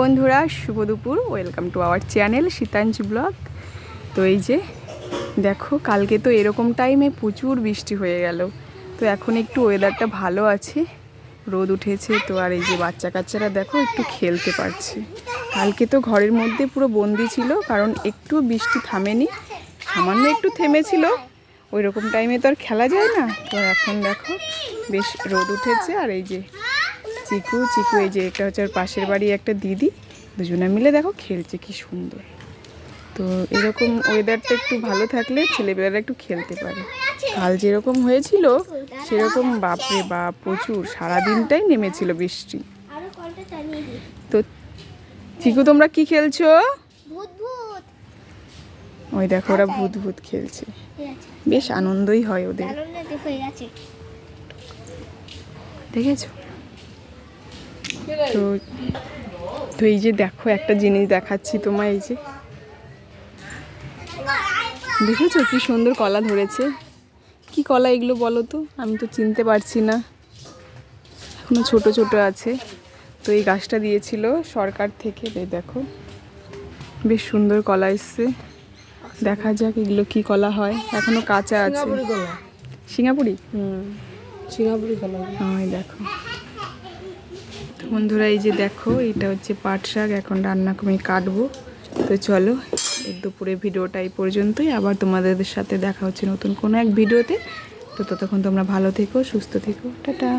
বন্ধুরা, শুভ দুপুর। Welcome to our channel Shitanj blog তো এই যে, দেখো, কালকে তো এরকম টাইমে প্রচুর বৃষ্টি হয়ে গেল। তো এখন একটু ওয়েদারটা ভালো আছে। রোদ উঠেছে, তো আর এই যে বাচ্চা কাচ্চারা দেখো, একটু খেলতে পারছে। কালকে তো ঘরের মধ্যে পুরো বন্দি ছিল, কারণ একটু বৃষ্টি থামেনি, সামান্য একটু থেমেছিল। ওই রকম টাইমে তো আর খেলা যায় না। তো এখন দেখো, বেশ রোদ উঠেছে, আর এই যে চিকু চিকু এই যে এটা হচ্ছে ওর পাশের বাড়ি একটা দিদি দুজনে মিলে দেখো খেলছে কি সুন্দর। তো এরকম ওয়েদারটা একটু ভালো থাকলে ছেলেমেয়েরা একটু খেলতে পারে। কাল যেরকম হয়েছিল সেরকম বাপরে বাপ প্রচুর সারাদিনটাই নেমেছিল বৃষ্টি। তো চিকু তোমরা কি খেলছো? ওই দেখো ওরা ভূত ভূত খেলছে। বেশ আনন্দই হয় ওদের। দেখেছ? তো তো এই যে দেখো একটা জিনিস দেখাচ্ছি তোমায় এই যে। দেখেছ কি সুন্দর কলা ধরেছে? কি কলা এগুলো বলো তো? আমি তো চিনতে পারছি না। এখনও ছোট ছোট আছে। তো এই গাছটা দিয়েছিল সরকার থেকে এই দেখো। বেশ সুন্দর কলা এসছে। দেখা যাক এগুলো কি কলা হয়। এখনও কাঁচা আছে। সিঙ্গাপুরি হুম সিঙ্গাপুরি কলা। ওই দেখো। বন্ধুরা, এই যে দেখো এটা হচ্ছে পাট শাক। এখন রান্না করে কাটবো। তো চলো দুপুরে ভিডিওটা এই পর্যন্তই। আবার তোমাদের সাথে দেখা হচ্ছে নতুন কোনো এক ভিডিওতে। তো ততক্ষণ তোমরা ভালো থেকো, সুস্থ থেকো। টাটা।